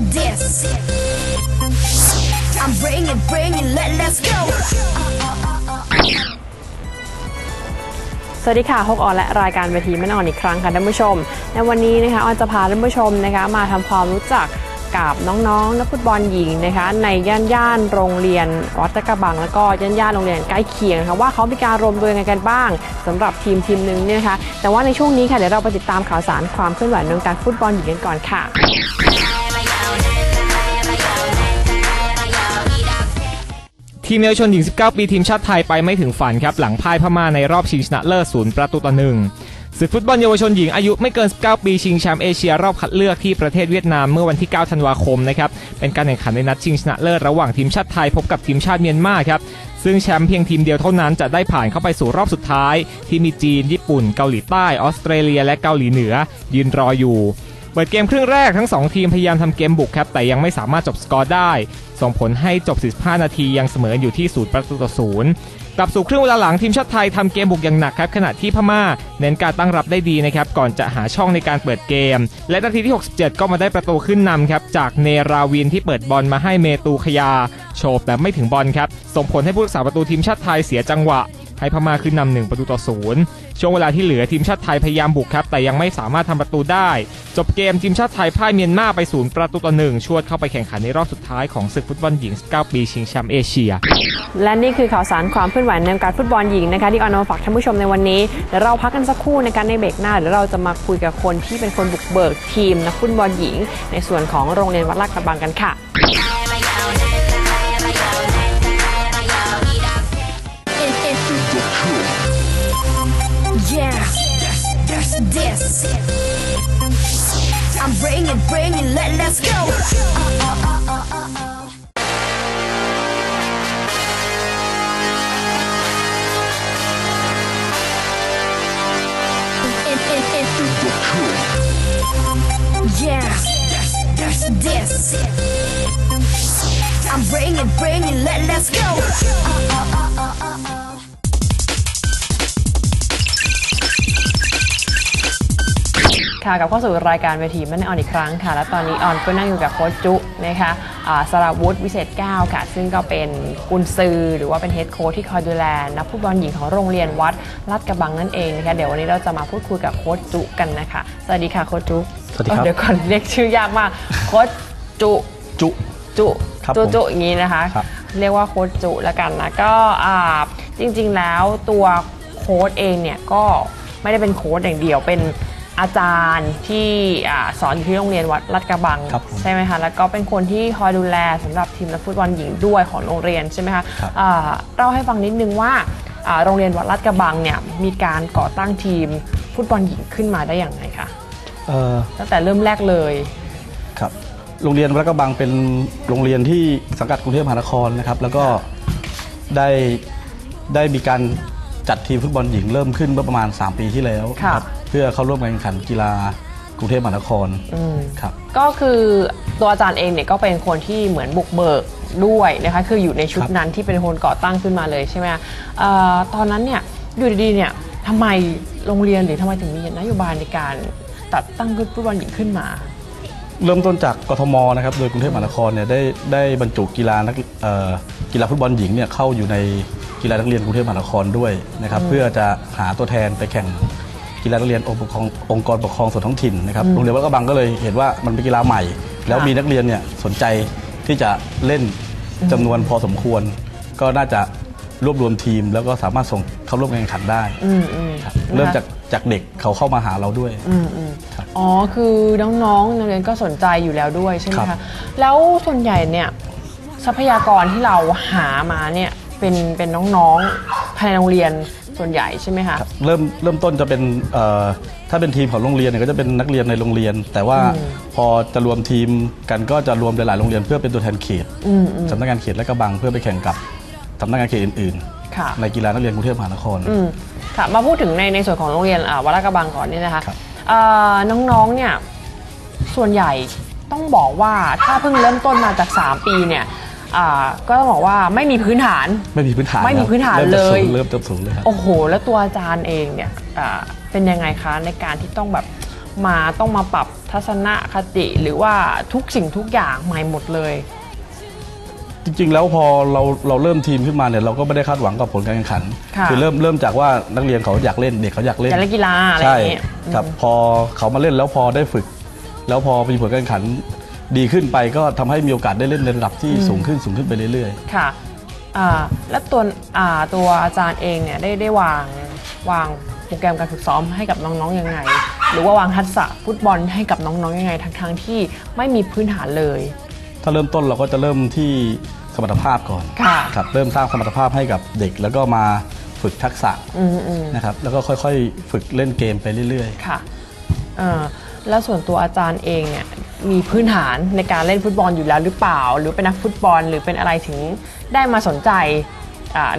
this. I'm bringing, bringing, let, let's go. สวัสดีค่ะฮกออนและรายการเวทีไม่นอนอีกครั้งค่ะท่านผู้ชม ในวันนี้นะคะออนจะพาท่านผู้ชมนะคะมาทำความรู้จักกับน้องๆนักฟุตบอลหญิงนะคะในย่านย่านโรงเรียนวัดตะกะบัง แล้วก็ย่านย่านโรงเรียนใกล้เคียงนะคะว่าเขามีการรวมตัวยังไงกันบ้างสำหรับทีมทีมหนึ่งเนี่ยนะคะแต่ว่าในช่วงนี้ค่ะเดี๋ยวเราไปติดตามข่าวสารความเคลื่อนไหวในวงการฟุตบอลหญิงกันก่อนค่ะ ทีมเยาวชนหญิง 19 ปีทีมชาติไทยไปไม่ถึงฝันครับ หลังพ่ายพม่าในรอบชิงชนะเลิศศูนย์ประตูต่อหนึ่งศึกฟุตบอลเยาวชนหญิงอายุไม่เกิน 19 ปีชิงแชมป์เอเชียรอบคัดเลือกที่ประเทศเวียดนามเมื่อวันที่ 9 ธันวาคมนะครับ เป็นการแข่งขันในนัดชิงชนะเลิศระหว่างทีมชาติไทยพบกับทีมชาติเมียนมาครับ ซึ่งแชมป์เพียงทีมเดียวเท่านั้นจะได้ผ่านเข้าไปสู่รอบสุดท้าย ที่มีจีน ญี่ปุ่น เกาหลีใต้ ออสเตรเลีย และเกาหลีเหนือ ยืนรออยู่ เปิดเกมครึ่งแรกทั้ง 2 ทีมพยายามทำเกมบุกครับ แต่ยังไม่สามารถจบสกอร์ได้ ส่งผลให้จบ 45 นาทียังเสมออยู่ที่ 0 ประตูต่อศูนย์กลับสู่ครึ่งเวลาหลังทีมชาติไทยทำเกมบุกอย่างหนักครับ ขณะที่พม่าเน้นการตั้งรับได้ดีนะครับ ก่อนจะหาช่องในการเปิดเกม และนาทีที่ 67 ก็มาได้ประตูขึ้นนำครับ จากเนราวินที่เปิดบอลมาให้เมตูขยา โฉบแต่ไม่ถึงบอลครับ ส่งผลให้ผู้รักษาประตูทีมชาติไทยเสียจังหวะ ให้พม่าขึ้นนำหนึ่งประตูต่อศูนย์ช่วงเวลาที่เหลือทีมชาติไทยพยายามบุกครับ แต่ยังไม่สามารถทำประตูได้ จบเกมทีมชาติไทยพ่ายเมียนมาไปศูนย์ประตูต่อหนึ่งชวดเข้าไปแข่งขันในรอบสุดท้ายของศึกฟุตบอลหญิง 19 ปีชิงแชมป์เอเชีย และนี่คือข่าวสารความเคลื่อนไหวในวงการฟุตบอลหญิงนะคะที่ออนเอามาฝากท่านผู้ชมในวันนี้เดี๋ยวเราพักกันสักครู่ในการในเบรกหน้าเดี๋ยวเราจะมาคุยกับคนที่เป็นคนบุกเบิกทีมนักฟุตบอลหญิง ในส่วนของโรงเรียนวัดลาดกระบังกันค่ะ this. I'm bringing, bringing, let, let's go. 'Cause Yeah, that's this. I'm bringing, bringing, let, let's go. ค่ะกลับเข้าสู่รายการเวทีแม่นออนอีกครั้งค่ะ และตอนนี้ออนก็นั่งอยู่กับโค้ชจุนะคะอ่าสราวุธวิเศษแก้วค่ะ ซึ่งก็เป็นกุนซือหรือว่าเป็นเฮดโค้ชที่คอยดูแลนักฟุตบอลหญิงของโรงเรียนวัดลาดกระบังนั่นเองนะคะเดี๋ยววันนี้เราจะมาพูดคุยกับโค้ชจุกันนะคะ สวัสดีค่ะโค้ชจุสวัสดีครับเดี๋ยวก่อนเรียกชื่อยากมากโค้ชจุจุจุครับจุผมจุอย่างนี้นะคะครับเรียกว่าโค้ชจุแล้วกันนะก็อ่าจริงๆแล้วตัวโค้ชเองเนี่ยก็ไม่ได้เป็นโค้ชอย่างเดียวเป็น อาจารย์ที่อ่าสอนอยู่ที่โรงเรียนวัดลาดกระบังครับผมใช่ไหมคะแล้วก็เป็นคนที่คอยดูแลสำหรับทีมนักฟุตบอลหญิงด้วยของโรงเรียนใช่ไหมคะครับอ่าเล่าให้ฟังนิดนึงว่าอ่าโรงเรียนวัดลาดกระบังเนี่ยมีการก่อตั้งทีมฟุตบอลหญิงขึ้นมาได้อย่างไรคะเอ่อตั้งแต่เริ่มแรกเลยครับโรงเรียนวัดกระบังเป็นโรงเรียนที่สังกัดกรุงเทพมหานครนะครับ แล้วก็ได้ได้มีการจัดทีมฟุตบอลหญิงเริ่มขึ้นเมื่อประมาณ 3 ปีที่แล้วค่ะครับเพื่อเข้าร่วมการแข่งขันกีฬากรุงเทพมหานครอืมครับก็คือตัวอาจารย์เองเนี่ยก็เป็นคนที่เหมือนบุกเบิกด้วยนะคะคืออยู่ในชุดครับนั้นที่เป็นคนก่อตั้งขึ้นมาเลยใช่ไหมเอ่อตอนนั้นเนี่ยอยู่ดีๆเนี่ยทำไมโรงเรียนหรือทำไมถึงมีนโยบายในการตัดตั้งฟุตบอลหญิงขึ้นมา เริ่มต้นจากกทมนะครับโดยกรุงเทพมหานครเนี่ยได้ได้บรรจุกีฬานักเอ่อกีฬาฟุตบอลหญิงเนี่ยเข้าอยู่ในกีฬานักเรียนกรุงเทพมหานครด้วยนะครับเพื่อจะหาตัวแทนไปแข่ง กีฬานักเรียนองค์ปกครององค์กรปกครองส่วนท้องถิ่นนะครับโรงเรียนวัดกระบังก็เลยเห็นว่ามันเป็นกีฬาใหม่ แล้วมีนักเรียนเนี่ยสนใจที่จะเล่นจำนวนพอสมควร ก็น่าจะรวบรวมทีม แล้วก็สามารถส่งเข้าร่วมการแข่งขันได้อืมอืมครับเริ่มจากจากเด็กเขาเข้ามาหาเราด้วย อืมอืมครับอ๋อคือน้องๆนักเรียนก็สนใจอยู่แล้วด้วยใช่ไหมครัคะบแล้วส่วนใหญ่เนี่ยทรัพยากรที่เราหามาเนี่ยเป็นเป็นน้องๆภายในโรงเรียน ส่วนใหญ่ใช่ไหมคะครับเริ่มเริ่มต้นจะเป็นเอ่อถ้าเป็นทีมของโรงเรียนเนี่ยก็จะเป็นนักเรียนในโรงเรียน แต่ว่าพอจะรวมทีมกันก็จะรวมหลายๆโรงเรียนเพื่อเป็นตัวแทนเขตอืมอืมสำนักงานเขตและกระบังเพื่อไปแข่งกับสำนักงานเขตอื่นค่ะๆในกีฬานักเรียนกรุงเทพมหานครอืมค่ะมาพูดถึงในในส่วนของโรงเรียนอ่าวัดลาดกระบังก่อนเนี่ยนะคะครับเอ่อน้องๆเนี่ยส่วนใหญ่ต้องบอกว่าถ้าเพิ่งเริ่มต้นมาจาก 3 ปีเนี่ย อ่าก็ต้องบอกว่าไม่มีพื้นฐาน ไม่มีพื้นฐานไม่มีพื้นฐานริ่มจากเลยศูนย์เริ่มจากศูนย์เลยครับโอ้โห แล้วตัวอาจารย์เองเนี่ยอ่าเป็นยังไงคะในการที่ต้องแบบมาต้องมาปรับทัศนคติหรือว่าทุกสิ่งทุกอย่างใหม่หมดเลย จริง ๆ แล้วพอเราเราเริ่มทีมขึ้นมาเนี่ยเราก็ไม่ได้คาดหวังกับผลการแข่งขันค่ะ อเริ่มเริ่มจากว่านักเรียนเขาอยากเล่นเด็กเขาอยากเล่น การเล่นกีฬาอะไรอใช่ย่างเงี้ย ครับพอเขามาเล่นแล้วพอได้ฝึก แล้วพอมีผลการแข่งขัน ดีขึ้นไปก็ทำให้มีโอกาสได้เล่นในระดับที่สูงขึ้นสูงขึ้นไปเรื่อย ค่ะอ่าแล้วตัวอ่าตัวอาจารย์เองเนี่ยได้ได้วางวางโปรแกรมการฝึกซ้อมให้กับน้องๆยังไง หรือว่าวางทักษะฟุตบอลให้กับน้องๆยังไงทั้งทั้งๆที่ไม่มีพื้นฐานเลย ๆ ถ้าเริ่มต้นเราก็จะเริ่มที่สมรรถภาพก่อนค่ะ ครับเริ่มสร้างสมรรถภาพให้กับเด็ก แล้วก็มาฝึกทักษะอืมอืมนะครับแล้วก็ค่อยๆ ฝึกเล่นเกมไปเรื่อยค่ะเอ่อ แล้วส่วนตัวอาจารย์เองเนี่ยมีพื้นฐานในการเล่นฟุตบอลอยู่แล้วหรือเปล่า หรือเป็นนักฟุตบอลหรือเป็นอะไรถึงได้มาสนใจ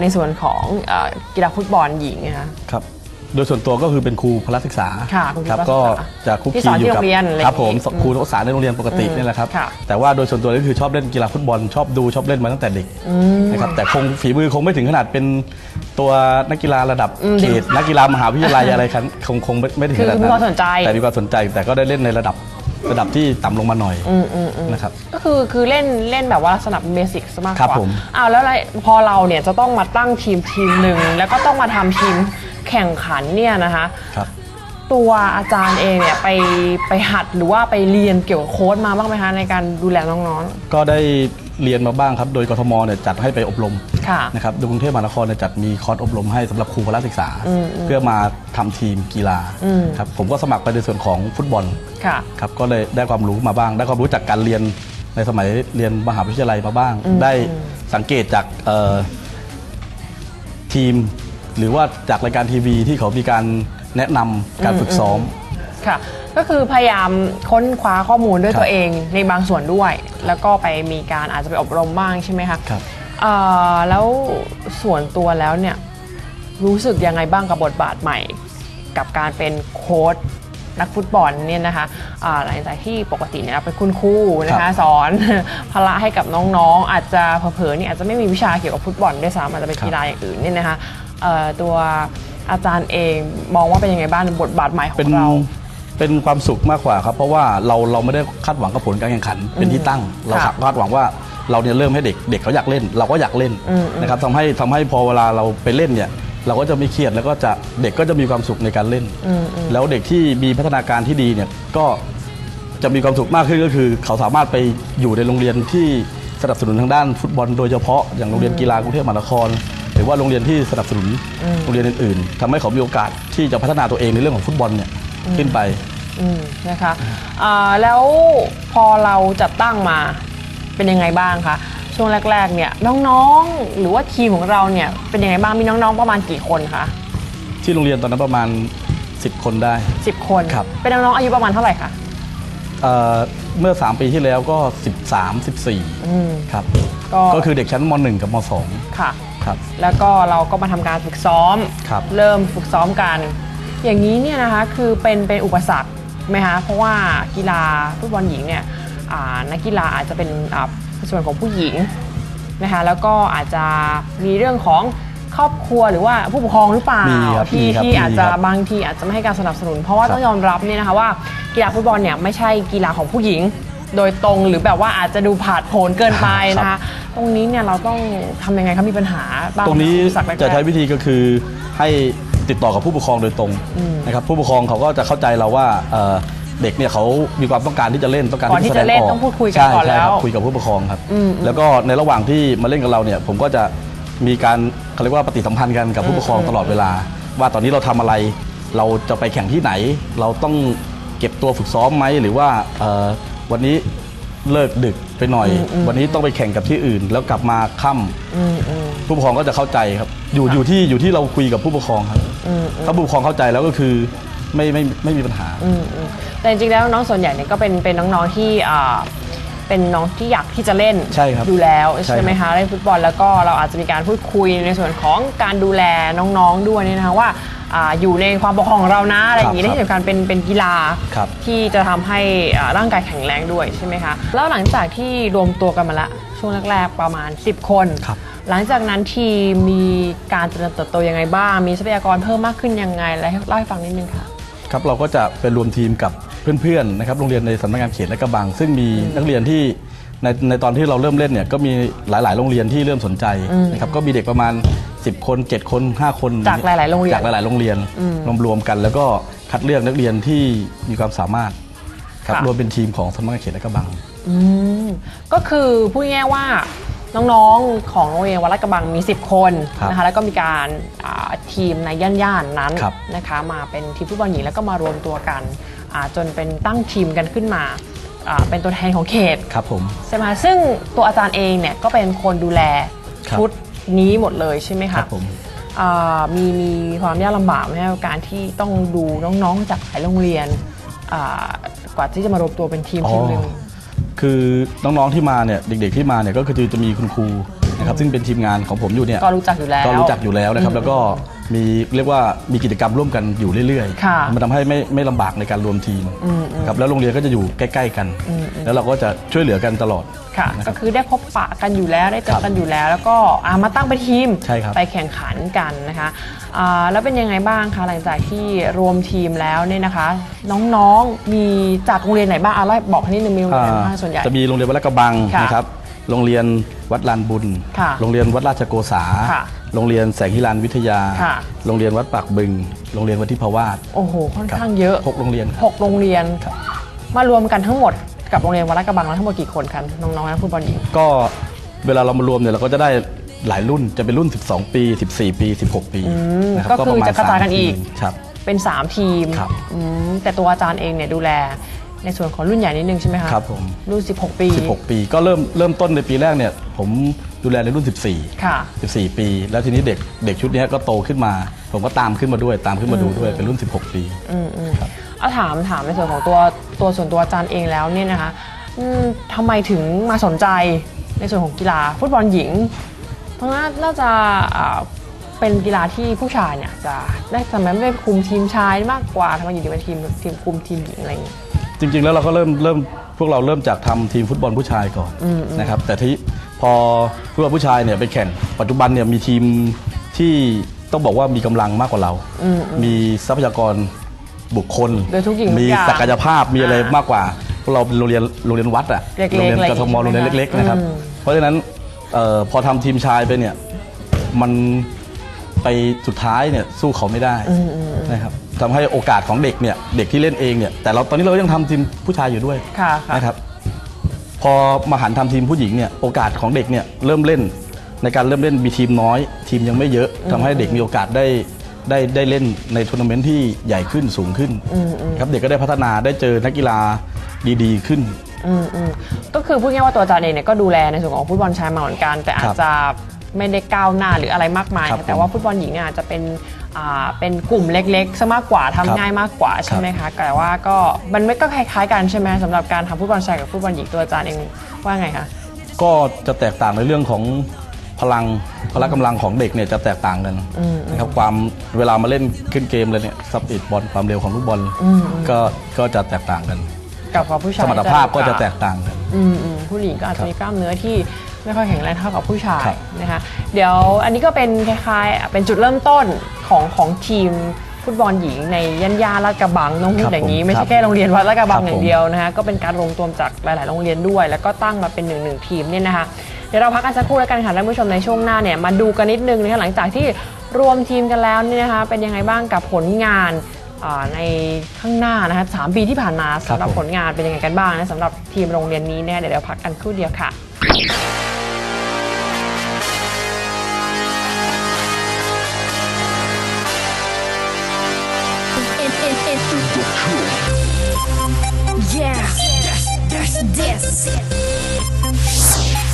ในส่วนของอกีฬาฟุตบอลหญิงนะคะครับ โดยส่วนตัวก็คือเป็นครูพละศึกษาค่ะครูพละครับศึกษาก็จะคุกที่คีสอนอที่ยู่กัโรงเรียนอะไรอย่างงี้ครับผมครูภาษาในโรงเรียนปกติอืมนี่แหละครับค่ะแต่ว่าโดยส่วนตัวก็คือชอบเล่นกีฬาฟุตบอล ชอบดูชอบเล่นมาตั้งแต่เด็กนะครับแต่คงฝีมือคงไม่ถึงขนาดเป็นตัวนักกีฬาระดับอืมเขตนักกีฬามหาวิทยาลัยอะไรครับคงคงไม่ไม่ถึงคืขอนาดมีนั้นความสนใจ แต่มีความสนใจแต่ก็ได้เล่นในระดับระดับที่ต่ำลงมาหน่อยนะครับ ก็คือคือเล่นเล่นแบบว่าลักษณะเบสิกมากกครับว่าผม อ้าวแล้วอะไรพอเราเนี่ยจะต้องมาตั้งทีมทีมหนึ่งแล้วก็ต้องมาทำทีม แข่งขันเนี่ยนะคะ ครับ ตัวอาจารย์เองเนี่ยไปไปหัดหรือว่าไปเรียนเกี่ยวกับโค้ดมาบ้างไหมคะในการดูแลน้องก็ได้เรียนมาบ้างครับ โดยกทมเนี่ยจัดให้ไปอบรมค่ะ นะครับโดยกรุงเทพมหานครเนี่ยจัดมีคอร์สอบรมให้สำหรับครูพละศึกษาเพื่อมาทำทีมกีฬาครับผมก็สมัครไปในส่วนของฟุตบอลๆค่ะ ครับก็เลยได้ความรู้มาบ้าง ได้ความรู้จากการเรียนในสมัยเรียนมหาวิทยาลัยมาบ้าง ได้สังเกตจากเอ่อทีม หรือว่าจากรายการทีวีที่เขามีการแนะนำการฝึกซ้อม ค่ะ ก็คือพยายามค้นคว้าข้อมูลด้วยครับตัวเองในบางส่วนด้วย แล้วก็ไปมีการอาจจะไปอบรมบ้างใช่ไหมคะครับ เอ่อแล้วส่วนตัวแล้วเนี่ยรู้สึกยังไงบ้างกับบทบาทใหม่ กับการเป็นโค้ชนักฟุตบอลเนี่ยนะคะอ่าหลังจากที่ปกติเนี่ยเราเป็นคุณครูนะครัคะบสอน พละให้กับน้องๆ อาจจะเผลอๆเนี่ยอาจจะไม่มีวิชาเกี่ยวกับฟุตบอลด้วยซ้ำอาจจะเป็นกีฬาอย่างอื่นเนี่ยนะคะ เอ่อตัวอาจารย์เองมองว่าเป็นยังไงบ้างบทบาทใหม่ขอเป็นงเรา เป็นความสุขมากกว่าครับ เพราะว่าเราเราไม่ได้คาดหวังกับผลการแข่งขัน เป็นที่ตั้ง เราค่ะคาดหวังว่าเราเนี่ยเริ่มให้เด็กเด็กเขาอยากเล่น เราก็อยากเล่นนะครับทำให้ทำให้พอเวลาเราไปเล่นเนี่ยเราก็จะไม่เครียดแล้วก็จะเด็กก็จะมีความสุขในการเล่น แล้วเด็กที่มีพัฒนาการที่ดีเนี่ยก็จะมีความสุขมากขึ้นก็คือ เขาสามารถไปอยู่ในโรงเรียนที่สนับสนุนทางด้านฟุตบอลโดยเฉพาะอย่างโรงเรียนกีฬากรุงเทพมหานคร หรือว่าโรงเรียนที่สนับสนุนโรงเรียนอื่นๆทำให้เขามีโอกาสที่จะพัฒนาตัวเองในเรื่องของฟุตบอลเนี่ยขึ้นไปอืมนะคะอ่าแล้วพอเราจัดตั้งมาเป็นยังไงบ้างคะช่วงแรกๆเนี่ยน้องๆ หรือว่าทีมของเราเนี่ยเป็นยังไงบ้างมีน้องๆประมาณกี่คนคะที่โรงเรียนตอนนั้นประมาณ 10 คนได้ 10 คนครับเป็นน้องๆอายุประมาณเท่าไหร่คะเอ่อเมื่อ 3 ปีที่แล้วก็ 13อืม14ครับก็ก็คือเด็กชั้นม .1 กับมค่ะ .2 ครับแล้วก็เราก็มาทำการฝึกซ้อม ครับ เริ่มฝึกซ้อมกัน อย่างนี้เนี่ยนะคะคือเป็นเป็นอุปสรรคไหมคะเพราะว่ากีฬาฟุตบอลหญิงเนี่ยอ่านักกีฬาอาจจะเป็นอ่าส่วนของผู้หญิงนะคะแล้วก็อาจจะมีเรื่องของครอบครัวหรือว่าผู้ปกครองหรือเปล่ามีครับที่มีครับที่มีอาจจะครับบางทีอาจจะไม่ให้การสนับสนุน เพราะว่าครับ ต้องยอมรับเนี่ยนะคะว่ากีฬาฟุตบอลเนี่ยไม่ใช่กีฬาของผู้หญิง โดยตรงหรือแบบว่าอาจจะดูผาดโผนเกินไปนะคะ ตรงนี้เนี่ยเราต้องทำยังไงคะมีปัญหาบ้างตรงนี้อุปสรรคแรกๆ จะใช้วิธีก็คือให้ติดต่อกับผู้ปกครองโดยตรงนะครับผู้ปกครองเขาก็จะเข้าใจเราว่าเอ่อเด็กเนี่ยเขามีความต้องการที่จะเล่นต้องการก่อนที่ที่จะแสดงจะเล่นออกต้องพูดคุยกันใช่ก่อนใช่ครับแล้วคุยกับผู้ปกครองครับอืมแล้วก็ในระหว่างที่มาเล่นกับเราเนี่ยผมก็จะมีการเขาเรียกว่าปฏิสัมพันธ์กันกับผู้ปกครองตลอดเวลา ว่าตอนนี้เราทำอะไรเราจะไปแข่งที่ไหน เราต้องเก็บตัวฝึกซ้อมไหมหรือว่าเอ่อ วันนี้เลิกดึกไปหน่อย วันนี้ต้องไปแข่งกับที่อื่น แล้วกลับมาค่ำผู้ปกครองก็จะเข้าใจครับ อยู่อยู่ที่อยู่ที่เราคุยกับผู้ปกครองครับถ้าผู้ปกครองเข้าใจแล้วก็คือไม่ไม่ไม่มีปัญหาอืมอืมแต่จริงๆแล้วน้องส่วนใหญ่เนี่ยก็เป็นเป็นน้องๆที่อ่าเป็นน้องที่อยากที่จะเล่นใช่ครับอยู่แล้วใช่ใช่ไหมคะเล่นฟุตบอลแล้วก็เราอาจจะมีการพูดคุยในส่วนของการดูแลน้องๆด้วยเนี่ยนะคะว่า อ่าอยู่ในความปกครองของเรานะอะไรอย่างนี้ครับและที่สำคัญเป็นเป็นกีฬาครับ ที่จะทำให้อ่าร่างกายแข็งแรงด้วยใช่ไหมคะแล้วหลังจากที่รวมตัวกันมาละช่วงแรกๆประมาณ 10 คน ครับ หลังจากนั้นทีมมีการเจริญเติบโตยังไงบ้าง มีทรัพยากรเพิ่มมากขึ้นยังไงอะไรให้เล่าให้ฟังนิดนึงค่ะ ครับเราก็จะไปรวมทีมกับเพื่อนๆนะครับโรงเรียนในสำนักงานเขตและกระบัง ซึ่งมีนักเรียนที่ ในในตอนที่เราเริ่มเล่นเนี่ยก็มีหลาย ๆ โรงเรียนที่เริ่มสนใจนะครับก็มีเด็กประมาณ 10 คน 7 คน 5 คนจากหลายๆโรงเรียนจากหลาย ๆ โรงเรียนรวมๆกัน แล้วก็คัดเลือกนักเรียนที่มีความสามารถครับค่ะรวมเป็นทีมของสำนักงานเขตและกระบังอืมก็คือพูดง่ายๆว่าน้องๆ ของโรงเรียนวัดลาดกระบังมี 10 คนครับนะคะแล้วก็มีการอ่าทีมในย่านๆนั้นครับนะคะมาเป็นทีมฟุตบอลหญิงแล้วก็มารวมตัวกันอ่าจนเป็นตั้งทีมกันขึ้นมา อ่าเป็นตัวแทนของเขตครับผม ใช่ไหมซึ่งตัวอาจารย์เองเนี่ยก็เป็นคนดูแลครับ ชุดนี้หมดเลยใช่ไหมคคะรับผม อ่ามีมีความยากลำบากไหมกับการที่ต้องดูน้องๆจากหลายโรงเรียนอ่ากว่าที่จะมารวมตัวเป็นทีมทีมหนึ่งคือน้องๆที่มาเนี่ยเด็กๆที่มาเนี่ยก็คือจะมีคุณครู นะครับซึ่งเป็นทีมงานของผมอยู่เนี่ยก็รู้จักอยู่แล้ว ก็รู้จักอยู่แล้วนะครับ แล้วก็มีเรียกว่ามีกิจกรรมร่วมกันอยู่เรื่อยค่ะมันทำให้ไม่ไม่ลำบากในการรวมทีมนะครับแล้วโรงเรียนก็จะอยู่ใกล้ ๆ กันแล้วเราก็จะช่วยเหลือกันตลอดค่ะ นะครัก็บคือได้พบปะกันอยู่แล้วได้เจคอรับกันอยู่แล้ว แล้วก็อ่ามาตั้งเป็นทีมใช่ครับ ไปแข่งขันกันนะคะอ่าแล้วเป็นยังไงบ้างคะหลังจากที่รวมทีมแล้วเนี่ยนะคะ น้องๆมีจากโรงเรียนไหนบ้างอะไล่บอกให้นิดนึงมีโรงเรียนอะไรบ้างส่วนใหญ่ จะมีโรงเรียนวัดลาดกระบังค่ะนะครับ โรงเรียนวัดลานบุญ ค่ะโรงเรียนวัดราชโกษา ค่ะโรงเรียนแสงฮิรานวิทยา ค่ะ โรงเรียนวัดปากบึง โรงเรียนวัดทิพวาสโอ้โห ค่อนครับข้างเยอะ หกโรงเรียนครับหกโรงเรียน ครับ มารวมกันทั้งหมดกับโรงเรียนวัดลาดกระบังแล้วทั้งหมดกี่คนกันน้องๆนักฟุตบอลหญิง ก็เวลาเรามารวมเนี่ยเราก็จะได้หลายรุ่นจะเป็นรุ่น 12 ปี 14 ปี 16 ปีนะรับก็คือจะกระจายกันอีก สมทีมครับ เป็น 3 ทีมครับ อืมแต่ตัวอาจารย์เองเนี่ยดูแล ในส่วนของรุ่นใหญ่นิดนึงใช่ไหมคะครับผมรุ่น 16 ปี 16 ปี ก็เริ่มเริ่มต้นในปีแรกเนี่ย ผมดูแลในรุ่น 14 ค่ะ 14 ปี แล้วทีนี้เด็กเด็กชุดเนี้ยก็โตขึ้นมา ผมก็ตามขึ้นมาด้วยตามขึ้นมาดูด้วยเป็นรุ่น 16 ปีอืมอืมครับเอาถามถามในส่วนของตัวตัวส่วนตัวอาจารย์เองแล้วเนี่ยนะคะอืมทำไมถึงมาสนใจในส่วนของกีฬาฟุตบอลหญิง เพราะว่าน่าจะอ่าเป็นกีฬาที่ผู้ชายเนี่ยจะได้ทำไมไม่ไปคุมทีมชายมากกว่าทำไมอยู่ดีเป็นทีมทีมคุมทีมหญิงอะไรอย่างเงี้ย จริง ๆ แล้วเราก็เริ่มเริ่มพวกเราเริ่มจากทำทีมฟุตบอลผู้ชายก่อนนะครับแต่ที่พอฟุตบอลผู้ชายเนี่ยไปแข่งปัจจุบันเนี่ยมีทีมที่ต้องบอกว่ามีกำลังมากกว่าเรา มีทรัพยากรบุคคล โดยทุกสิ่งทุกมีอย่างศักยภาพมีอะไรอ่ามมากกว่าพวกเราเป็นโรงเรียนโรงเรียนวัดอะเล็กๆโรงเรียนอะไรกทมอย่างงี้โรงเรียนใช่ไหมเล็กๆนะครับ อืม เพราะฉะนั้นเออพอทำทีมชายไปเนี่ยมันไปสุดท้ายเนี่ยสู้เขาไม่ได้นะครับ ทำให้โอกาสของเด็กเนี่ยเด็กที่เล่นเองเนี่ยแต่เราตอนนี้เราก็ยังทำทีมผู้ชายอยู่ด้วยค่ะค่ะ นะครับพอมาหันทำทีมผู้หญิงเนี่ยโอกาสของเด็กเนี่ยเริ่มเล่นในการเริ่มเล่นมีทีมน้อย ทีมยังไม่เยอะทำให้เด็กมีโอกาสได้ได้ได้เล่นในทัวร์นาเมนต์ที่ใหญ่ขึ้นสูงขึ้นครับเด็กก็ได้พัฒนาได้เจอนักกีฬาดีๆ ขึ้น อืมอืมก็คือพูดง่ายๆว่าตัวอาจารย์เองเนี่ยก็ดูแลในส่วนของฟุตบอลชายมาเหมือนกัน แต่อาจครับจะไม่ได้ก้าวหน้าหรืออะไรมากมาย ครับแต่ว่าฟุตบอลหญิงเนี่ยอาจจะเป็นอ่า เป็นกลุ่มเล็กๆซะมากกว่าทำครับง่ายมากกว่าใช่ไหมคะแต่ว่าก็มันไม่ก็คล้ายๆกันใช่ไหมสำหรับการทำฟุตบอลชายกับฟุตบอลหญิงตัวอาจารย์เองว่าไงคะก็จะแตกต่างในเรื่องของพลังพละกำลังของเด็กเนี่ยจะแตกต่างกันนะครับความเวลามาเล่นขึ้นเกมเลยเนี่ยสปีดบอลความเร็วของลูกบอลก็ก็จะแตกต่างกัน กับของผู้ชายสมรรถภาพก็จะแตกต่างกันอืมอืมผู้หญิงก็อาจจะมีกล้ามเนื้อที่ ไม่ค่อยแข็งแรงเท่ากับผู้ชายครับนะคะเดี๋ยวอันนี้ก็เป็นคล้ายๆเป็นจุดเริ่มต้นของของทีมฟุตบอลหญิงในย่านยาลาดกระบังต้องพูดอย่างนี้ ไม่ใช่แค่โรงเรียนวัดลาดกระบังครับอย่างเดียวนะคะก็เป็นการรวมตัวจากหลาย ๆ โรงเรียนด้วย แล้วก็ตั้งมาเป็นหนึ่งหนึ่งทีมเนี่ยนะคะเดี๋ยวเราพักกันสักครู่แล้วกันค่ะท่านผู้ชมในช่วงหน้าเนี่ยมาดูกันนิดนึงนะคะหลังจากที่รวมทีมกันแล้วเนี่ยนะคะเป็นยังไงบ้างกับผลงานอ่าในข้างหน้านะคะสามปีที่ผ่านมาสำหรับผมผลงานเป็นยังไงกันบ้างนะสำหรับทีมโรงเรียนนี้เนี่ยเดี๋ยวเราพักกันครู่เดียวค่ะ Yeah, this, this.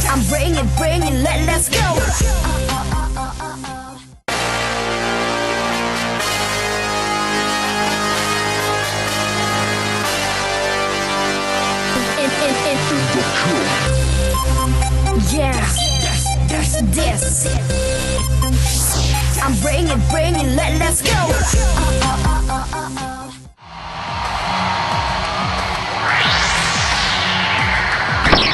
I'm bringing, bringing, let, let's go. Yeah, this, this. I'm bringing, bringing, let, let's go.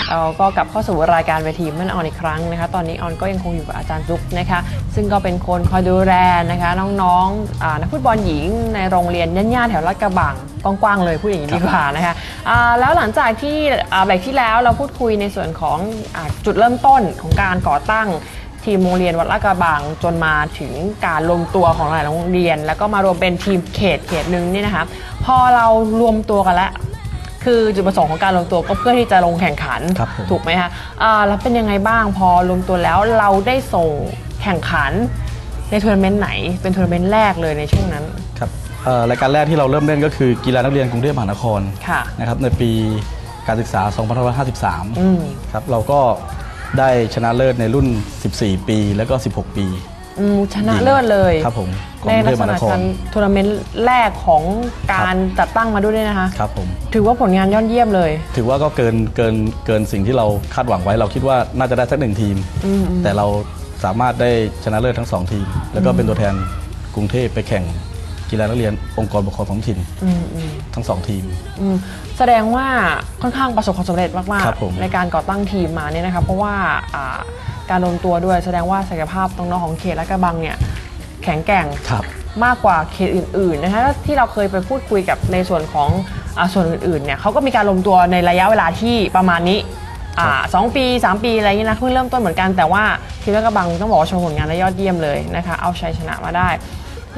โอก็กลับเข้าสู่รายการเวทีม่นออนอีกครั้งนะคะ ตอนนี้ออนก็ยังคงอยู่กับอาจารย์จุ๊กนะคะ ซึ่งก็เป็นคนคอยดูแลนะคะ น้องๆอานักฟุตบอลหญิงในโรงเรียนย่านๆแถวลาดกระบังกว้างๆเลยพูดอย่างนี้ดีกว่านะคะแล้วหลังจากที่อ่าเบรกที่แล้วเราพูดคุยในส่วนของอจุดเริ่มต้นของการก่อตั้งทีมโรงเรียนวัดลาดกระบังจนมาถึงการรวมตัวของหลายโรงเรียน แล้วก็มารวมเป็นทีมเขตเขตหนึ่งนี่นะคะพอเรารวมตัวกันแล้ว คือจุดประสงค์ของการรวมตัวก็เพื่อที่จะลงแข่งขันครับผม ถูกไหมคะอ่าแล้วเป็นยังไงบ้างพอรวมตัวแล้วเราได้ส่งแข่งขันในทัวร์นาเมนต์ไหน เป็นทัวร์นาเมนต์แรกเลยในช่วงนั้น ครับเอ่อรายการแรกที่เราเริ่มเล่นก็คือกีฬานักเรียนกรุงเทพมหานครค่ะนะครับในปีการศึกษา2553อืมครับเราก็ได้ชนะเลิศในรุ่น 14 ปีแล้วก็ 16 ปี อืมชนะเลิศเลยครับผมของในกรุงลัเทกพษมหาณะนครการทัวร์นาเมนต์แรกของการจัดตั้งมาด้วยนะคะ ครับผม ถือว่าผลงานยอดเยี่ยมเลย ถือว่าก็เกินเกินเกินสิ่งที่เราคาดหวังไว้ เราคิดว่าน่าจะได้สักหนึ่งทีม แต่เราสามารถได้ชนะเลิศทั้งสองทีม แล้วก็เป็นตัวแทนกรุงเทพไปแข่ง กีฬานักเรียนองค์กรปกครองท้องถิ่นอืมอืมทั้งสองทีม อืมแสดงว่าค่อนข้างประสบความสำเร็จมากครับผม ๆในการก่อตั้งทีมมาเนี่ยนะครับเพราะว่าอ่าการรวมตัวด้วยแสดงว่าศักยภาพน้องๆของเขตและกระบังเนี่ยแข็งแกร่ง ครับ มากกว่าเขตอื่นๆนะคะที่เราเคยไปพูดคุยกับในส่วนของอาส่วนอื่นๆเนี่ยเขาก็มีการรวมตัวในระยะเวลาที่ประมาณนี้อ่าสองปี 3 ปีอะไรอย่างนี้นะเพิ่งเริ่มต้นเหมือนกันแต่ว่าทีมและกระบังต้องบอกว่าโชว์ผลงานได้ยอดเยี่ยมเลยนะคะเอาชัยชนะมาได้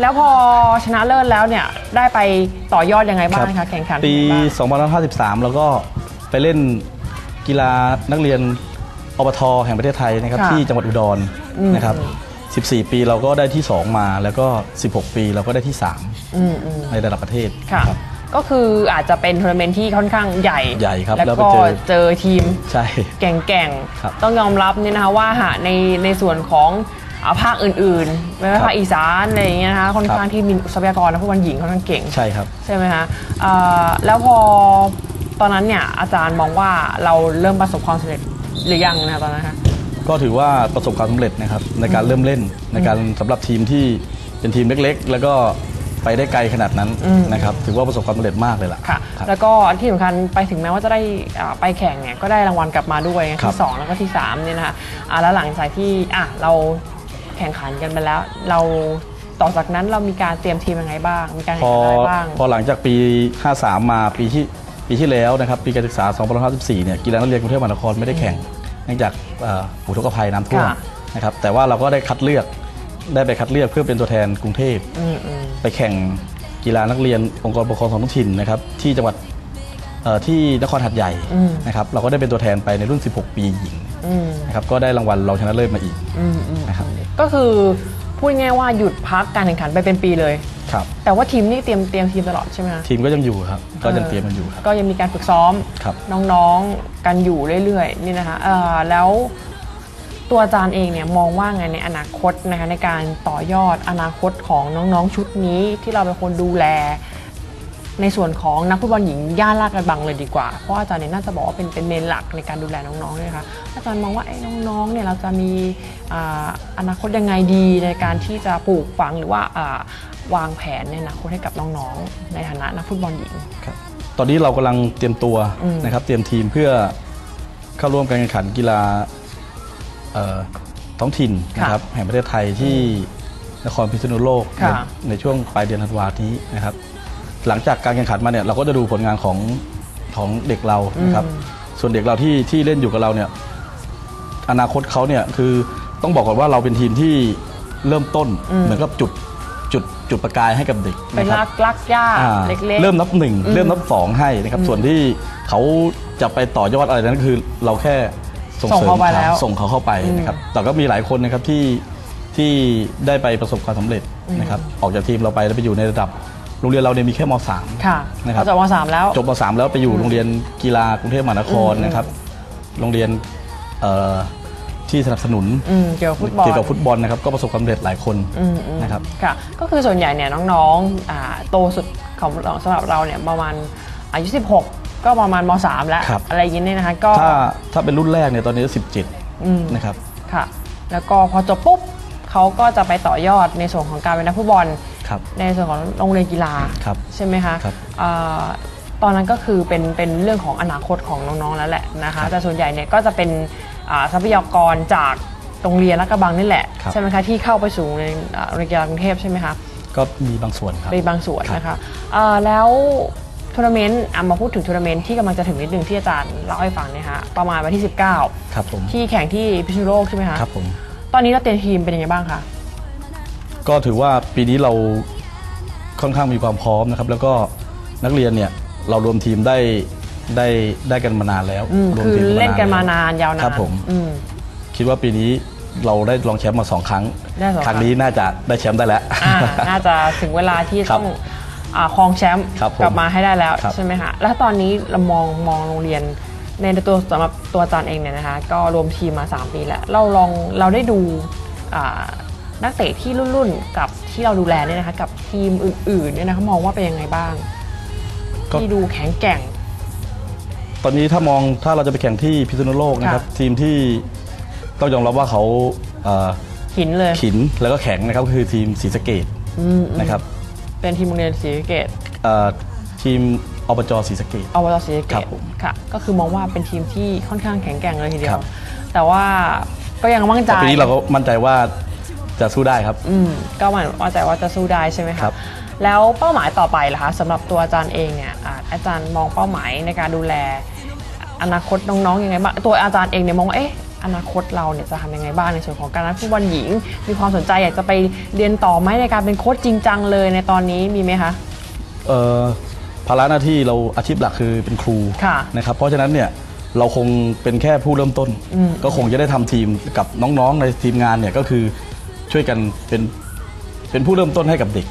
แล้วพอชนะเลิศแล้วเนี่ยได้ไปต่อยอดยังไงบ้างคะแข่งขันปีเป็นยังไงบ้าง2553 แล้วก็ไปเล่นกีฬานักเรียนอบทแห่งประเทศไทยนะครับค่ะที่จังหวัดอุดรนะครับ 14 ปีเราก็ได้ที่ 2 มาแล้วก็ 16 ปีเราก็ได้ที่อืมอืม3ในระดับประเทศค่ะรับก็คืออาจจะเป็นทัวร์นาเมนต์ที่ค่อนข้างใหญ่ใหญ่ครับ แล้วแล้วไปก็เจอเจอทีมใช่แก่งครับๆต้องยอมรับเนี่ยนะคะว่าหาในในส่วนของ อ่าภาคอื่นๆไม่ว่าครับภาคอีสานอะไรอย่างเงี้ยนะคะค่อนข้างที่มีทรัพยากรและผู้บอลหญิงค่อนข้างเก่ง ใช่ครับ ใช่ไหมคะอ่าแล้วพอตอนนั้นเนี่ยอาจารย์มองว่าเราเริ่มประสบความสำเร็จหรือยังนะคะตอนนั้นคะ ก็ถือว่าประสบความสำเร็จนะครับในการเริ่มเล่นในการสำหรับทีมที่เป็นทีมเล็กๆ แล้วก็ไปได้ไกลขนาดนั้นนะครับถือว่าประสบความสำเร็จมากเลยล่ะค่ะครับ แล้วก็ที่สำคัญไปถึงแม้ว่าจะได้อ่าไปแข่งเนี่ยก็ได้รางวัลกลับมาด้วยครับที่สองแล้วก็ที่สามเนี่ยนะคะอ่าแล้วหลังจากที่อะเรา แข่งขันกันไปแล้ว เราต่อจากนั้นเรามีการเตรียมทีมยังไงบ้าง มีการพแข่องขันอะไรบ้าง พอหลังจากปี 53 มาปีที่ปีที่แล้วนะครับปีการศึกษา 2554 เนี่ยกีฬานักเรียนกรุงเทพมหานครไม่ได้แข่งเนื่องจากเอ่ออุทกภัยน้ำท่วมค่ะ นะครับแต่ว่าเราก็ได้คัดเลือกได้ไปคัดเลือกเพื่อเป็นตัวแทนกรุงเทพ อืมอืม ไปแข่งกีฬานักเรียนองค์กรปกครองท้องถิ่นนะครับที่จังหวัดเอ่อที่นครหัดใหญ่อืม นะครับเราก็ได้เป็นตัวแทนไปในรุ่น 16 ปีหญิงอืมนะครับก็ได้รางวัลรองชนะเลิศมาอีกอืมอืมนะครับ ก็คือพูดง่ายๆว่าหยุดพักการแข่งขันไปเป็นปีเลย ครับ แต่ว่าทีมนี่เตรียมเตรียมทีมตลอดใช่ไหมคะทีมก็ยังอยู่ครับ ก็ยังเตรียมกันอยู่ครับ ก็ยังมีการฝึกซ้อมครับ น้องๆกันอยู่เรื่อยๆนี่นะคะเอ่อแล้วตัวอาจารย์เองเนี่ยมองว่าไงในอนาคตนะคะในการต่อยอดอนาคตของน้องๆชุดนี้ที่เราเป็นคนดูแล ในส่วนของนักฟุตบอลหญิงย่านลาดกระบังเลยดีกว่า เพราะว่าอาจารย์เนี่ยน่าจะบอกว่าเป็นเป็นเมนหลักในการดูแลน้องๆเนี่ยนะคะอาจารย์มองว่าไอ้น้องๆเนี่ยเราจะมีอ่าอนาคตยังไงดีในการที่จะปลูกฝังหรือว่าอ่าวางแผนในอนาคตให้กับน้องๆ ในฐานะนักฟุตบอลหญิงครับตอนนี้เรากำลังเตรียมตัวอืมนะครับเตรียมทีมเพื่อเข้าร่วมการแข่งขันกีฬาเอ่อท้องถิ่นนะครับแห่งประเทศไทยที่นครพิษณุโลกในค่ะในช่วงปลายเดือนธันวาคมนี้นะครับ หลังจากการแข่งขันมาเนี่ยเราก็จะดูผลงานของของเด็กเรานะครับ ส่วนเด็กเราที่ที่เล่นอยู่กับเราเนี่ยอนาคตเขาเนี่ยคือต้องบอกก่อนว่าเราเป็นทีมที่เริ่มต้นอืมเหมือนกับจุดจุดจุดประกายให้กับเด็กเป็นนะครับลักลักย่าอ่าเล็กๆเริ่มนับหนึ่งอืมเริ่มนับสองให้นะครับ ส่วนที่เขาจะไปต่อยอดอะไรนั้นคือเราแค่ส่งส่งเสริมเขาไปแล้วส่งเขาเข้าไปนะครับ แต่ก็มีหลายคนนะครับที่ที่ได้ไปประสบความสำเร็จนะครับ ออกจากทีมเราไปแล้วไปอยู่ในระดับ โรงเรียนเราเนี่ยมีแค่ม .3 ค่ะนะครับเขาจบมสามแล้ว จบม .3 แล้วไปอยู่โรงเรียนกีฬากรุงเทพมหานครอืมนะครับ โรงเรียนเอ่อที่สนับสนุนอืมเกี่ยวกับฟุตบอล เกี่ยวกับฟุตบอลนะครับก็ประสบความสำเร็จหลายคนอืมอืมนะครับ ค่ะ ก็คือส่วนใหญ่เนี่ยน้องๆอ่าโตสุดของสำหรับเราเนี่ยประมาณอายุ 16 ก็ประมาณมสามแล้ว ครับ อะไรอย่างนี้เนี่ยนะคะก็ถ้าถ้าเป็นรุ่นแรกเนี่ยตอนนี้อืม17นะครับ ค่ะ แล้วก็พอจบปุ๊บ เขาก็จะไปต่อยอดในส่วนของการเป็นนักฟุตบอล ครับ ในส่วนของโรงเรียนกีฬาครับใช่ไหมคะครับอ่าตอนนั้นก็คือเป็นเป็นเรื่องของอนาคตของน้องๆแล้วแหละนะคะแต่ส่วนใหญ่เนี่ยก็จะเป็นอ่าทรัพยากรจากโรงเรียนรักกระบังนี่แหละครับ ใช่ไหมคะที่เข้าไปสู่ในอ่าโรงเรียนกีฬากรุงเทพใช่ไหมคะ ก็มีบางส่วนครับ เป็นบางส่วนครับนะคะเอ่อแล้วทัวร์นาเมนต์อะมาพูดถึงทัวร์นาเมนต์ที่กำลังจะถึงนิดนึงที่อาจารย์เล่าให้ฟังเนี่ยฮะประมาณวันที่19ครับผมที่แข่งที่พิษณุโลกใช่ไหมคะครับผม ตอนนี้เราเตรียมทีมเป็นยังไงบ้างคะก็ถือว่าปีนี้เราค่อนข้างมีความพร้อมนะครับ แล้วก็นักเรียนเนี่ยเรารวมทีมได้ได้ได้กันมานานแล้วอืมรวมคือทีเล่นกันมานานยาวนานครับผม อืม คิดว่าปีนี้เราได้รองแชมป์มาสองครั้ง ได้สองครั้งครั้งนี้น่าจะได้แชมป์ได้แล้ว อ่าน่าจะถึงเวลาที่ครับต้องอาครองแชมป์ครับผมกลับมาให้ได้แล้วครับ ใช่ไหมคะแล้วตอนนี้เรามองมองโรงเรียน ในตัวสำหรับตัวอาจารย์เองเนี่ยนะคะก็รวมทีมมา 3 ปีแล้ว เราลองเราได้ดูอ่านักเตะที่รุ่นๆ กับที่เราดูแลเนี่ยนะคะกับทีมอื่นๆเนี่ยนะคะมองว่าเป็นยังไงบ้างก็ที่ดูแข็งแกร่ง ตอนนี้ถ้ามองถ้าเราจะไปแข่งที่พิษณุโลกนะครับค่ะทีมที่ต้องยอมรับว่าเขาเอ่อหินเลยขินแล้วก็แข็งนะครับก็คือทีมศรีสะเกดอืมนะครับเป็นทีมโรงเรียนศรีสะเกตเอ่อทีม อบจศรีสะเกด อบตศรีสะเกครัตบผม ค่ะ ก็คือมองว่าเป็นทีมที่ค่อนข้างแข็งแกร่งเลยทีเดียครัวบแต่ว่าก็ยังมั่นใจ แต่ปีนี้เราก็มั่นใจว่าจะสู้ได้ครับ อืมก็หมายว่าแต่ว่าจะสู้ได้ใช่ไหมคะครับ แล้วเป้าหมายต่อไปล่ะคะสำหรับตัวอาจารย์เองเนี่ยอ่าอาจารย์มองเป้าหมายในการดูแล อนาคตน้องๆยังไงบ้างตัวอาจารย์เองเนี่ยมองว่าเอ๊ะอนาคตเราเนี่ยจะทำยังไงบ้างในส่วนของการนักฟุตบอลหญิง มีความสนใจอยากจะไปเรียนต่อไหมในการเป็นโค้ชจริงจังเลยในตอนนี้มีไหมคะ เอ่อ ภาระหน้าที่เราอาชีพหลักคือเป็นครูค่ะนะครับเพราะฉะนั้นเนี่ยเราคงเป็นแค่ผู้เริ่มต้น ก็คงจะได้ทำทีมกับน้องๆในทีมงานเนี่ยก็คือช่วยกันเป็นเป็นผู้เริ่มต้นให้กับเด็ก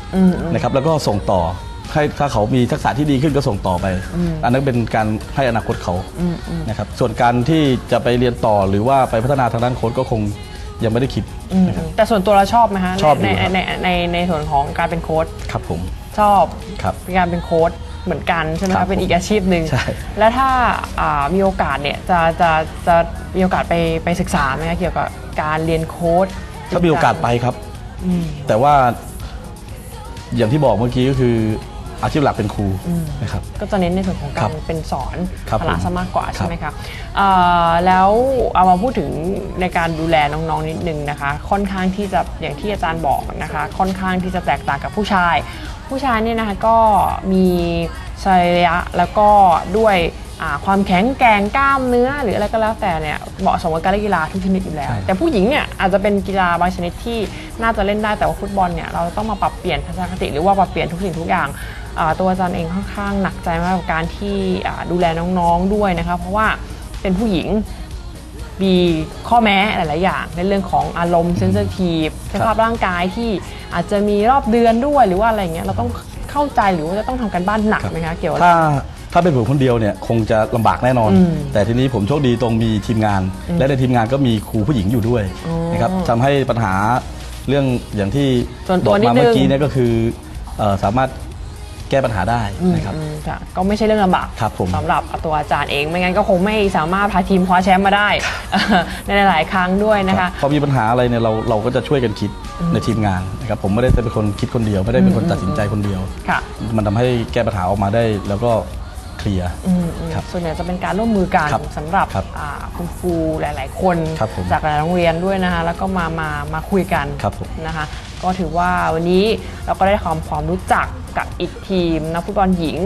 นะครับแล้วก็ส่งต่อให้ถ้าเขามีทักษะที่ดีขึ้นก็ส่งต่อไป อันนั้นเป็นการให้อนาคตเขานะครับส่วนการที่จะไปเรียนต่อหรือว่าไปพัฒนาทางด้านโค้ชก็คงยังไม่ได้คิดนะครับแต่ส่วนตัวเราชอบไหมคะชอบอยู่ในครับในในในในส่วนของการเป็นโค้ชครับผมชอบครับเป็นการเป็นโค้ช เหมือนกันใช่ไหมครัคะบเป็นอีกอาชีพหนึ่งใช่ แล้วถ้าอ่ามีโอกาสเนี่ยจะจะจะมีโอกาสไปไปศึกษาไหมคะเกี่ยวกับการเรียนโค้ชถ้ามีโอกาสไปครับแต่ว่าอย่างที่บอกเมื่อกี้ก็คืออาชีพหลักเป็นครูนะครับ ก็จะเน้นในส่วนของครัการบเป็นสอนครับพละผมซะมากกว่าครับใช่ไหมคะเอ่อแล้วเอามาพูดถึงในการดูแลน้องๆนิดนึงนะคะ ค่อนข้างที่จะอย่างที่อาจารย์บอกนะคะ ค่อนข้างที่จะแตกต่างกับผู้ชาย ผู้ชายเนี่ยนะคะก็มีสรีระแล้วก็ด้วยอ่าความแข็งแกร่งกล้ามเนื้อ หรืออะไรก็แล้วแต่เนี่ยเหมาะสมกับการเล่นกีฬาทุกชนิดอยู่แล้วใช่แต่ผู้หญิงเนี่ยอาจจะเป็นกีฬาบางชนิดที่น่าจะเล่นได้แต่ว่าฟุตบอลเนี่ยเราต้องมาปรับเปลี่ยนทัศนคติหรือว่าปรับเปลี่ยนทุกสิ่งทุกอย่างอ่าตัวอาจารย์เองค่อนข้างหนักใจมากกับการที่อ่าดูแลน้องๆด้วยนะคะเพราะว่าเป็นผู้หญิง มีข้อแม้หลาย ๆ อย่าง ในเรื่องของอารมณ์เซนซิทีฟสภาพร่างกายที่อาจจะมีรอบเดือนด้วยหรือว่าอะไรอย่างเงี้ยเราต้องเข้าใจหรือว่าจะต้องทำกันบ้านหนักไหมคะเกี่ยวกับ ถ้าถ้าเป็นผมคนเดียวเนี่ยคงจะลำบากแน่นอน อืมแต่ทีนี้ผมโชคดีตรงมีทีมงาน และในทีมงานก็มีครูผู้หญิงอยู่ด้วยอ๋อนะครับทำให้ปัญหาเรื่องอย่างที่ส่วนบตัวอกนิดมานึงเมื่อกี้เนี่ยก็คือเอ่อสามารถ แก้ปัญหาได้นะครับอืมค่ะก็ไม่ใช่เรื่องลำบากครับผม สำหรับตัวอาจารย์เอง ไม่งั้นก็คงไม่สามารถพาทีมคว้าแชมป์มาได้ ในหลายๆครั้งด้วยนะคะ พอมีปัญหาอะไรเนี่ยเราเราก็จะช่วยกันคิดในทีมงานนะครับผมไม่ได้เป็นคนคิดคนเดียว ไม่ได้เป็นคนตัดสินใจคนเดียว ค่ะ มันทำให้แก้ปัญหาออกมาได้แล้วก็เคลียร์ อืมอืมครับส่วนใหญ่จะเป็นการร่วมมือกันครับสำหรับครับอ่าคุณครูหลาย ๆ คน ครับผมจากหลายโรงเรียนด้วยนะคะ แล้วก็มามามาคุยกันครับผม นะคะ ก็ถือว่าวันนี้เราก็ได้ความความรู้จักกับอีกทีมนักฟุตบอลหญิง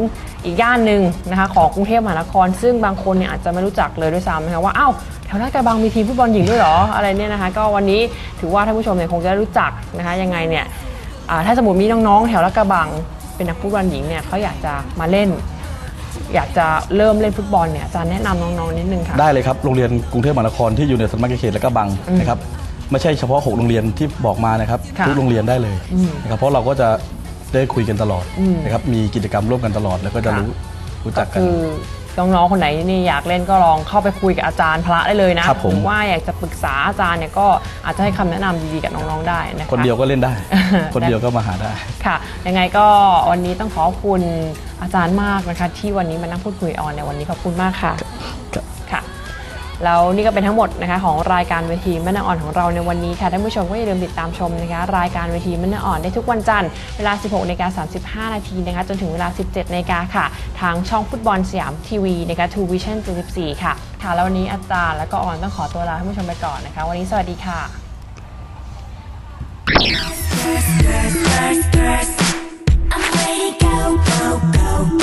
อีกย่านหนึ่งนะคะของกรุงเทพมหานคร ซึ่งบางคนเนี่ยอาจจะไม่รู้จักเลยด้วยซ้ำนะคะว่าอ้าวแถวลาดกระบังมีทีมฟุตบอลหญิงด้วยเหรออะไรเนี่ยนะคะก็วันนี้ถือว่าท่านผู้ชมเนี่ยคงจะได้รู้จักนะคะยังไงเนี่ยถ้าสมมติมีน้องๆ แถวลาดกระบังเป็นนักฟุตบอลหญิงเนี่ยเขาอยากจะมาเล่น อยากจะเริ่มเล่นฟุตบอลเนี่ยอาจารย์แนะนำน้องๆนิดนึงค่ะได้เลยครับโรงเรียนกรุงเทพมหานครที่อยู่ในสมัครเขตและก็บังนะครับ ไม่ใช่เฉพาะ 6 โรงเรียนที่บอกมานะครับค่ะทุกโรงเรียนได้เลยนะครับเพราะเราก็จะได้คุยกันตลอดนะครับมีกิจกรรมร่วมกันตลอดแล้วก็จะค่ะรู้รู้จักกัน คือน้องๆคนไหนนี่อยากเล่นก็ลองเข้าไปคุยกับอาจารย์พระได้เลยนะครับผมหรือว่าอยากจะปรึกษาอาจารย์เนี่ยก็อาจจะให้คำแนะนำดีๆกับน้องๆได้นะคะ คนเดียวก็เล่นได้ คนเดียวก็มาหาได้ ค่ะ ยังไงก็วันนี้ต้องขอบคุณอาจารย์มากนะคะ ที่วันนี้มานั่งพูดคุยออนในวันนี้ขอบคุณมากค่ะ ครับค่ะ แล้วนี่ก็เป็นทั้งหมดนะคะของรายการเวทีแม่นาอ่อนของเราในวันนี้ค่ะท่านผู้ชมก็อย่าลืมติดตามชมนะคะรายการเวทีแม่นาอ่อนได้ทุกวันจันทร์เวลา 16นาฬิกา35 นาทีนะคะจนถึงเวลา 17นาฬิกาค่ะ ทางช่องฟุตบอลสยามทีวีนะคะทูวิชั่น74 ค่ะค่ะแล้ววันนี้อาจารย์แล้วก็อ่อนต้องขอตัวลาท่านผู้ชมไปก่อนนะคะ วันนี้สวัสดีค่ะ I'm ready go go go go go